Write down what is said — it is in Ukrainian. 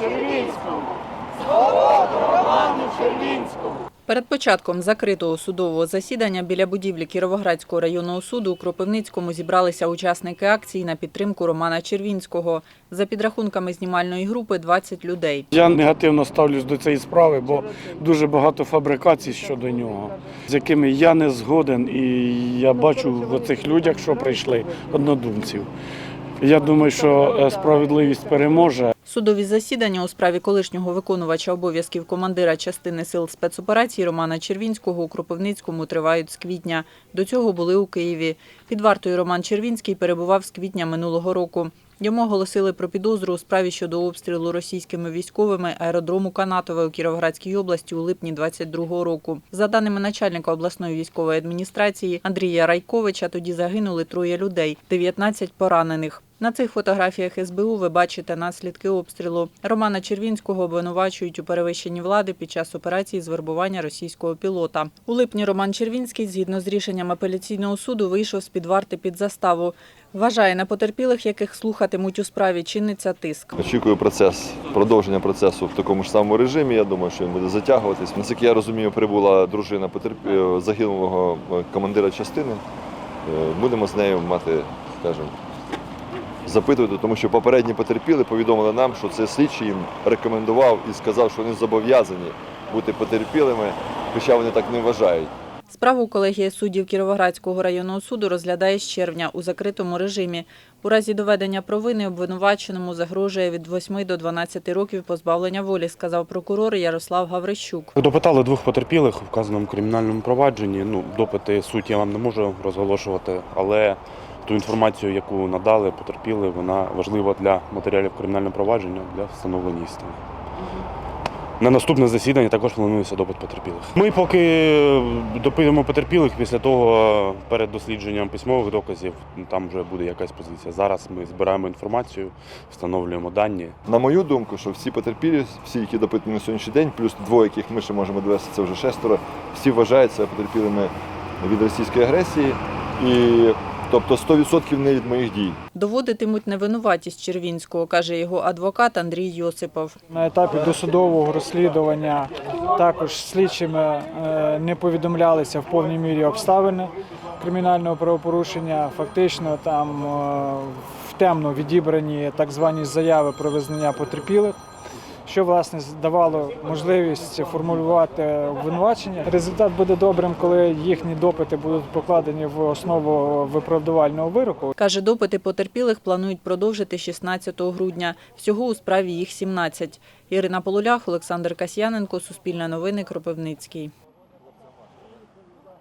Червінському! Свободу Роману Червінському! Перед початком закритого судового засідання біля будівлі Кіровоградського районного суду у Кропивницькому зібралися учасники акції на підтримку Романа Червінського. За підрахунками знімальної групи 20 людей. Я негативно ставлюсь до цієї справи, бо дуже багато фабрикацій щодо нього, з якими я не згоден, і я бачу в цих людях, що прийшли однодумців. Я думаю, що е, справедливість переможе. Судові засідання у справі колишнього виконувача обов'язків командира частини сил спецоперацій Романа Червінського у Кропивницькому тривають з квітня. До цього були у Києві. Під вартою Роман Червінський перебував з квітня минулого року. Йому оголосили про підозру у справі щодо обстрілу російськими військовими аеродрому Канатове у Кіровоградській області у липні 22-го року. За даними начальника обласної військової адміністрації Андрія Райковича, тоді загинули троє людей, 19 поранених. На цих фотографіях СБУ ви бачите наслідки обстрілу. Романа Червінського обвинувачують у перевищенні влади під час операції з вербування російського пілота. У липні Роман Червінський, згідно з рішенням апеляційного суду, вийшов з під варти під заставу. Вважає на потерпілих, яких слухатимуть у справі, чиниться тиск. Очікую процес, продовження процесу в такому ж самому режимі. Я думаю, що він буде затягуватись. Наскільки я розумію, прибула дружина потерп... е, загиблого е, командира частини. Е, Будемо з нею мати, скажімо, запитувати, тому що попередні потерпіли повідомили нам, що це слідчий їм рекомендував і сказав, що вони зобов'язані бути потерпілими, хоча вони так не вважають. Справу колегія суддів Кіровоградського районного суду розглядає з червня у закритому режимі. У разі доведення провини обвинуваченому загрожує від 8 до 12 років позбавлення волі, сказав прокурор Ярослав Гаврищук. Допитали двох потерпілих у вказаному кримінальному провадженні. Ну, допити суть я вам не можу розголошувати, але ту інформацію, яку надали потерпіли, вона важлива для матеріалів кримінального провадження для встановлення істини. На наступне засідання також планується допит потерпілих. Ми поки допитуємо потерпілих, після того перед дослідженням письмових доказів там вже буде якась позиція. Зараз ми збираємо інформацію, встановлюємо дані. На мою думку, що всі потерпілі, всі, які допитані на сьогоднішній день, плюс двоє, яких ми ще можемо довести, це вже шестеро, всі вважаються потерпілими від російської агресії. І тобто 100% не від моїх дій. Доводитимуть невинуватість Червінського, каже його адвокат Андрій Йосипов. На етапі досудового розслідування також слідчими е, не повідомлялися в повній мірі обставини кримінального правопорушення. Фактично там е, в темно відібрані так звані заяви про визнання потерпілих. Що власне давало можливість формулювати обвинувачення. Результат буде добрим, коли їхні допити будуть покладені в основу виправдувального вироку. Каже, допити потерпілих планують продовжити 16 грудня. Всього у справі їх 17. Ірина Полулях, Олександр Касьяненко, Суспільне новини, Кропивницький.